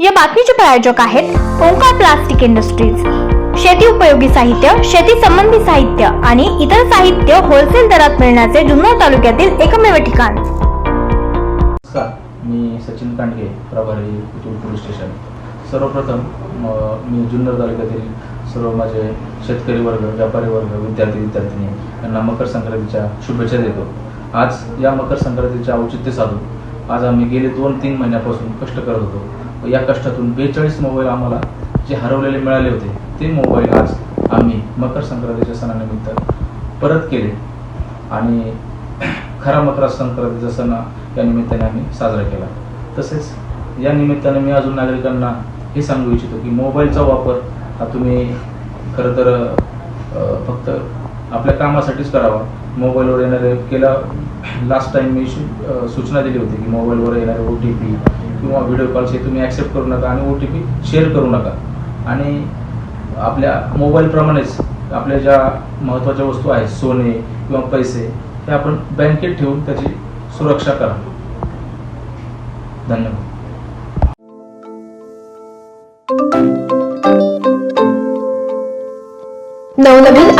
या बातमीचे प्रायोजक आहेत ओंकार प्लास्टिक इंडस्ट्रीज. शेती उपयोगी साहित्य शेती संबंधी साहित्य आणि इतर साहित्य होलसेल दरात मिळण्याचे जुन्नर तालुक्यातील एकमेव ठिकाण. मी सचिन कांडगे प्रभारी पुतूर पोलीस स्टेशन. सर्वप्रथम मी जुन्नर तालुक्यातील सर्व माझे शेतकरी वर्ग व्यापारी वर्ग विद्यार्थी विद्यार्थिनी यांना मकर संक्रांतीच्या शुभेच्छा देतो. आज या मकर संक्रांतीचे औचित्य साधून आज आम्ही गेले दोन तीन महिन्यापासून कष्ट करत होतो. व या कष्टातून बेचाळीस मोबाईल आम्हाला जे हरवलेले मिळाले होते ते मोबाईल आज आम्ही मकर संक्रांतीच्या सणानिमित्त परत केले. आणि खरा मकर संक्रांतीचा सण या निमित्ताने आम्ही साजरा केला. तसेच या निमित्ताने मी अजून नागरिकांना हे सांगू इच्छितो की मोबाईलचा वापर हा तुम्ही खरं तर फक्त आपल्या कामासाठीच करावा. मोबाईलवर येणारे केला लास्ट टाइम मी सूचना दिली होती की मोबाईलवर येणारे ओ टी पी किंवा व्हिडिओ कॉल्स हे तुम्ही ॲक्सेप्ट करू नका आणि ओ टी पी शेअर करू नका. आणि आपल्या मोबाईलप्रमाणेच आपल्या ज्या महत्त्वाच्या वस्तू आहेत सोने किंवा पैसे हे आपण बँकेत ठेवून त्याची सुरक्षा करा. धन्यवाद.